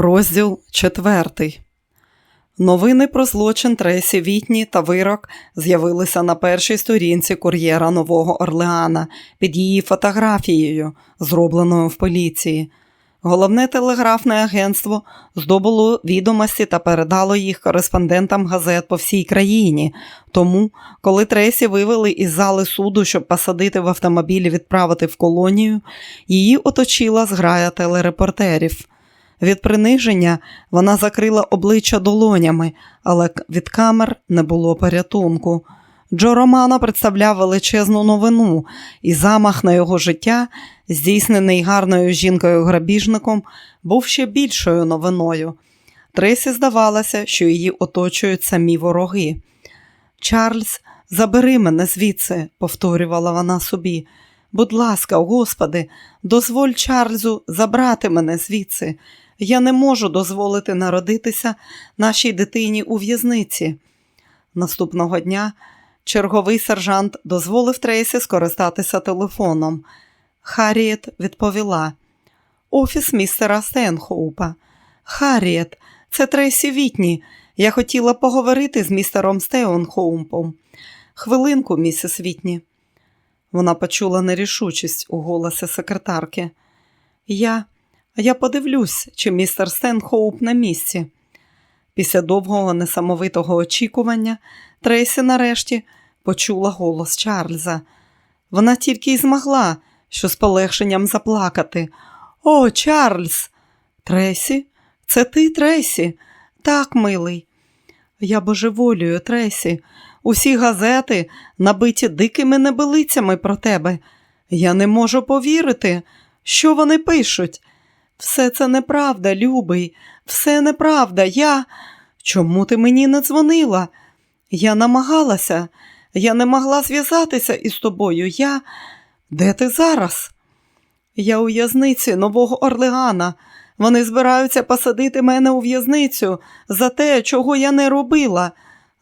Розділ четвертий. Новини про злочин Тресі Вітні та вирок з'явилися на першій сторінці кур'єра Нового Орлеана під її фотографією, зробленою в поліції. Головне телеграфне агентство здобуло відомості та передало їх кореспондентам газет по всій країні. Тому, коли Тресі вивели із зали суду, щоб посадити в автомобіль і відправити в колонію, її оточила зграя телерепортерів. Від приниження вона закрила обличчя долонями, але від камер не було порятунку. Джо Романо представляв величезну новину, і замах на його життя, здійснений гарною жінкою-грабіжником, був ще більшою новиною. Тресі здавалося, що її оточують самі вороги. Чарльз, забери мене звідси, повторювала вона собі. Будь ласка, Господи, дозволь Чарльзу забрати мене звідси. Я не можу дозволити народитися нашій дитині у в'язниці. Наступного дня черговий сержант дозволив Трейсі скористатися телефоном. Харріет відповіла: Офіс містера Стенхоупа. Харріет, це Трейсі Вітні. Я хотіла поговорити з містером Стеонхоумпом. Хвилинку, місіс Вітні. Вона почула нерішучість у голосі секретарки. Я я подивлюсь, чи містер Стенхоуп на місці. Після довгого несамовитого очікування Трейсі нарешті почула голос Чарльза. Вона тільки й змогла, що з полегшенням заплакати. О, Чарльз! Тресі? Це ти, Тресі? Так, милий. Я божеволюю, Тресі. Усі газети набиті дикими небилицями про тебе. Я не можу повірити, що вони пишуть. Все це неправда, любий, все неправда. Я. Чому ти мені не дзвонила? Я намагалася, я не могла зв'язатися із тобою. Я. Де ти зараз? Я у в'язниці Нового Орлеана. Вони збираються посадити мене у в'язницю за те, чого я не робила.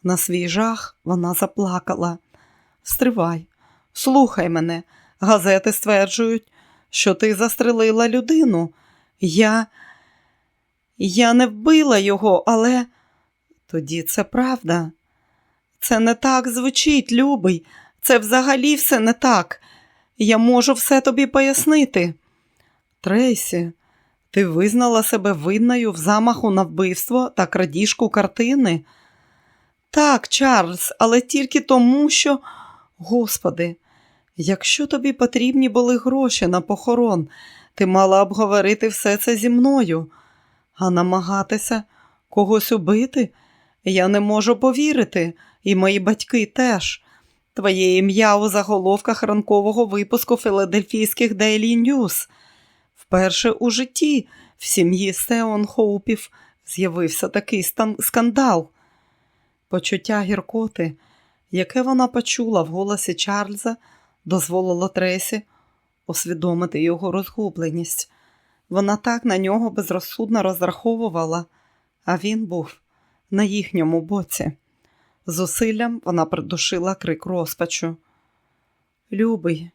На свій жах вона заплакала. Стривай, слухай мене. Газети стверджують, що ти застрелила людину. Я Я не вбила його, але тоді це правда. Це не так звучить, любий. Це взагалі все не так. Я можу все тобі пояснити. Трейсі, ти визнала себе винною в замаху на вбивство та крадіжку картини? Так, Чарльз, але тільки тому, що. Господи, якщо тобі потрібні були гроші на похорон, ти мала обговорити все це зі мною, а намагатися когось убити я не можу повірити, і мої батьки теж. Твоє ім'я у заголовках ранкового випуску філадельфійських Daily News. Вперше у житті в сім'ї Стеон Хоупів з'явився такий скандал. Почуття гіркоти, яке вона почула в голосі Чарльза, дозволило Тресі усвідомити його розгубленість. Вона так на нього безрозсудно розраховувала, а він був на їхньому боці. Зусиллям вона придушила крик розпачу. Любий,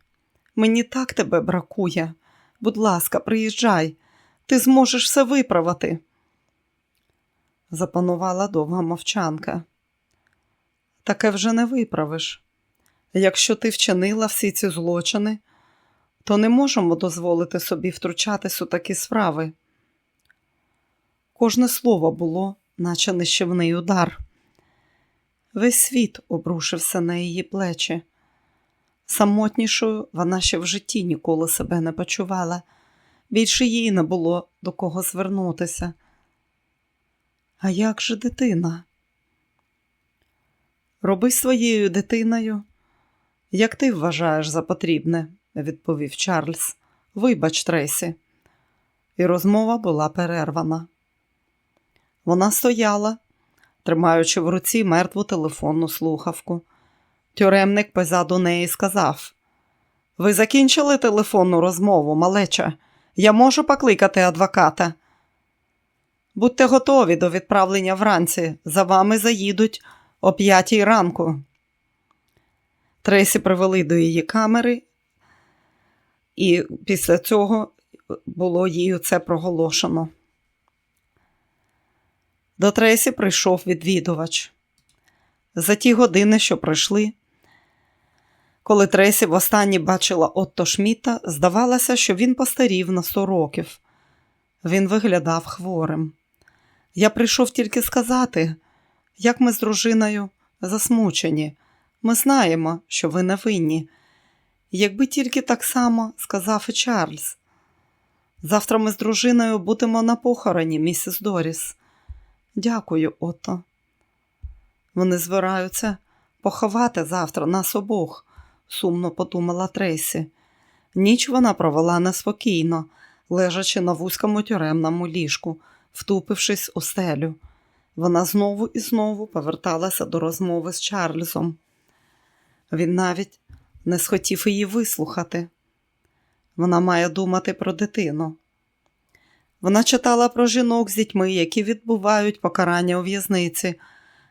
мені так тебе бракує. Будь ласка, приїжджай, ти зможеш все виправити. Запанувала довга мовчанка. Таке вже не виправиш. Якщо ти вчинила всі ці злочини, то не можемо дозволити собі втручатись у такі справи. Кожне слово було, наче нищівний удар. Весь світ обрушився на її плечі. Самотнішою вона ще в житті ніколи себе не почувала, більше їй не було до кого звернутися. А як же дитина? Роби своєю дитиною, як ти вважаєш за потрібне, відповів Чарльз. Вибач, Тресі. І розмова була перервана. Вона стояла, тримаючи в руці мертву телефонну слухавку. Тюремник позаду неї сказав: Ви закінчили телефонну розмову, малеча. Я можу покликати адвоката. Будьте готові до відправлення вранці. За вами заїдуть о п'ятій ранку. Тресі привели до її камери, і після цього було їй це проголошено. До Тресі прийшов відвідувач. За ті години, що пройшли, коли Тресі востаннє бачила Отто Шміта, здавалося, що він постарів на сто років. Він виглядав хворим. Я прийшов тільки сказати, як ми з дружиною засмучені. Ми знаємо, що ви не винні. Якби тільки так само сказав і Чарльз. Завтра ми з дружиною будемо на похороні, місіс Доріс. Дякую, Отто. Вони збираються поховати завтра нас обох, сумно подумала Трейсі. Ніч вона провела неспокійно, лежачи на вузькому тюремному ліжку, втупившись у стелю. Вона знову і знову поверталася до розмови з Чарльзом. Він навіть не схотів її вислухати. Вона має думати про дитину. Вона читала про жінок з дітьми, які відбувають покарання у в'язниці,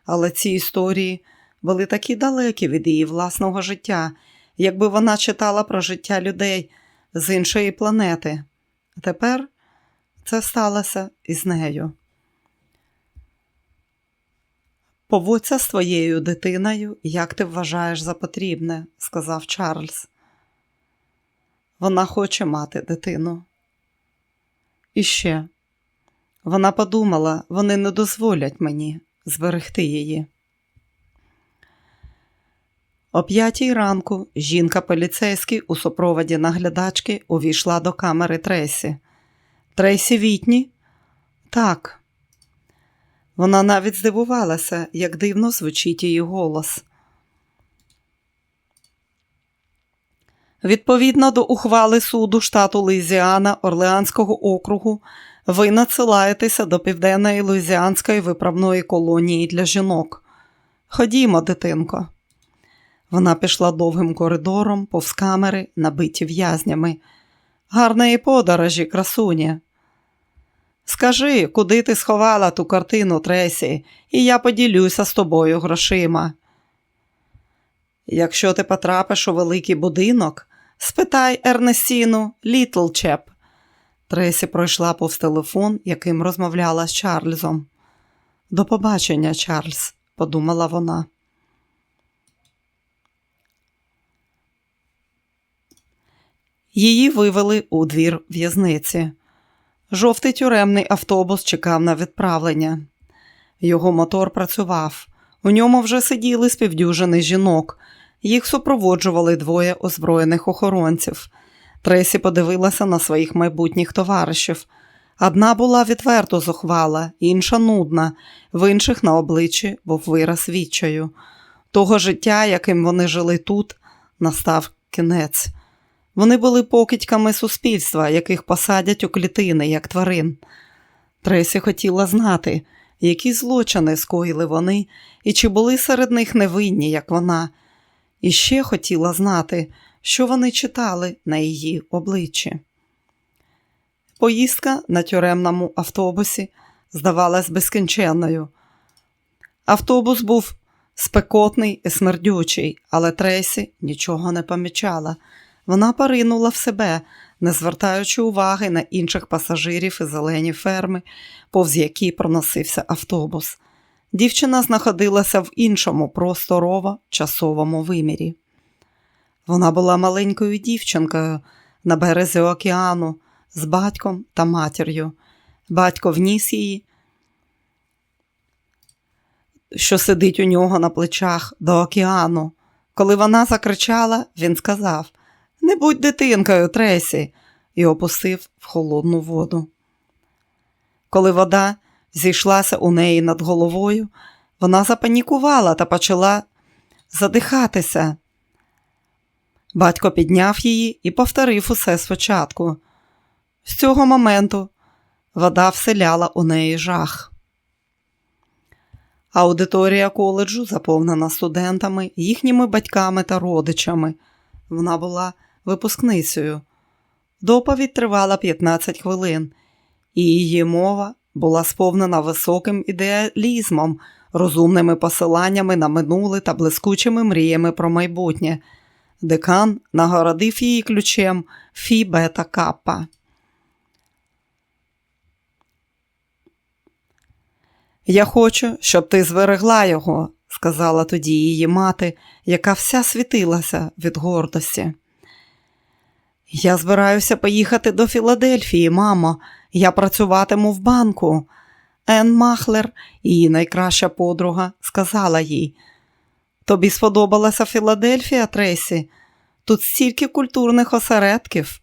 але ці історії були такі далекі від її власного життя, якби вона читала про життя людей з іншої планети. А тепер це сталося із нею. Поводься з твоєю дитиною, як ти вважаєш за потрібне, сказав Чарльз. Вона хоче мати дитину. І ще вона подумала, вони не дозволять мені зберегти її. О п'ятій ранку жінка поліцейський у супроводі наглядачки увійшла до камери Тресі. Тресі Вітні? Так. Вона навіть здивувалася, як дивно звучить її голос. Відповідно до ухвали суду штату Луїзіана Орлеанського округу, ви надсилаєтеся до Південної Луїзіанської виправної колонії для жінок. Ходімо, дитинко. Вона пішла довгим коридором, повз камери, набиті в'язнями. Гарної подорожі, красуня. Скажи, куди ти сховала ту картину Тресі, і я поділюся з тобою грошима. Якщо ти потрапиш у великий будинок, спитай Ернесіну Літлчеп. Тресі пройшла повз телефон, яким розмовляла з Чарльзом. До побачення, Чарльз, подумала вона. Її вивели у двір в'язниці. Жовтий тюремний автобус чекав на відправлення. Його мотор працював. У ньому вже сиділи співдюжини жінок. Їх супроводжували двоє озброєних охоронців. Тресі подивилася на своїх майбутніх товаришів. Одна була відверто зухвала, інша нудна, в інших на обличчі був вираз відчаю. Того життя, яким вони жили тут, настав кінець. Вони були покидьками суспільства, яких посадять у клітини, як тварин. Тресі хотіла знати, які злочини скоїли вони, і чи були серед них невинні, як вона. І ще хотіла знати, що вони читали на її обличчі. Поїздка на тюремному автобусі здавалась безкінченною. Автобус був спекотний і смердючий, але Тресі нічого не помічала. Вона поринула в себе, не звертаючи уваги на інших пасажирів і зелені ферми, повз які проносився автобус. Дівчина знаходилася в іншому просторово часовому вимірі. Вона була маленькою дівчинкою на березі океану з батьком та матір'ю. Батько вніс її, що сидить у нього на плечах до океану. Коли вона закричала, він сказав Не будь дитинкою, Тресі, і опустив в холодну воду. Коли вода зійшлася у неї над головою, вона запанікувала та почала задихатися. Батько підняв її і повторив усе спочатку. З цього моменту вода вселяла у неї жах. Аудиторія коледжу заповнена студентами, їхніми батьками та родичами. Вона була випускницею. Доповідь тривала 15 хвилин, і її мова була сповнена високим ідеалізмом, розумними посиланнями на минуле та блискучими мріями про майбутнє. Декан нагородив її ключем Фі Бета Каппа. Я хочу, щоб ти зберегла його, сказала тоді її мати, яка вся світилася від гордості. Я збираюся поїхати до Філадельфії, мамо. Я працюватиму в банку. Ен Махлер, її найкраща подруга, сказала їй. Тобі сподобалася Філадельфія, Тресі? Тут стільки культурних осередків,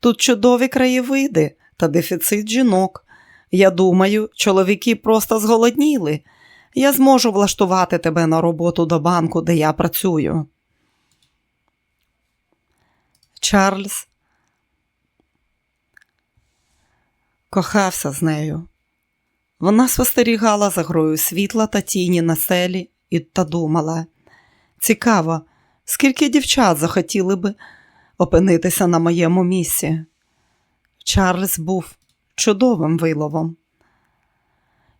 тут чудові краєвиди та дефіцит жінок. Я думаю, чоловіки просто зголодніли. Я зможу влаштувати тебе на роботу до банку, де я працюю. Чарльз кохався з нею. Вона спостерігала за грою світла та тіні на селі і та думала. Цікаво, скільки дівчат захотіли би опинитися на моєму місці. Чарльз був чудовим виловом.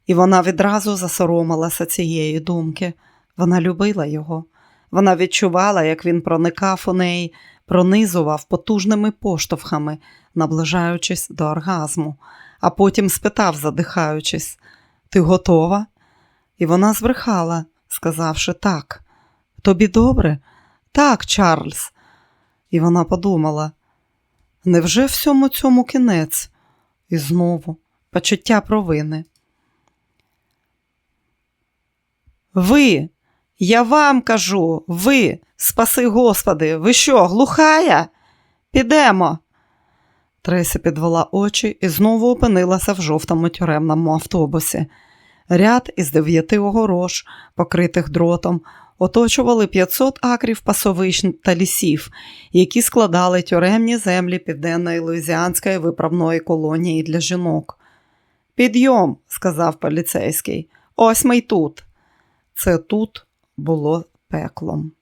І вона відразу засоромилася цієї думки. Вона любила його. Вона відчувала, як він проникав у неї, пронизував потужними поштовхами, наближаючись до оргазму, а потім спитав, задихаючись, Ти готова? І вона збрехала, сказавши так. Тобі добре? Так, Чарльз. І вона подумала, невже всьому цьому кінець? І знову почуття провини. Ви, я вам кажу, ви, спаси Господи, ви що, глухая? Підемо. Тресі підвела очі і знову опинилася в жовтому тюремному автобусі. Ряд із дев'яти огорож, покритих дротом, оточували 500 акрів пасовищ та лісів, які складали тюремні землі Південної Луїзіанської виправної колонії для жінок. Підйом, сказав поліцейський, ось ми й тут. Це тут було пеклом.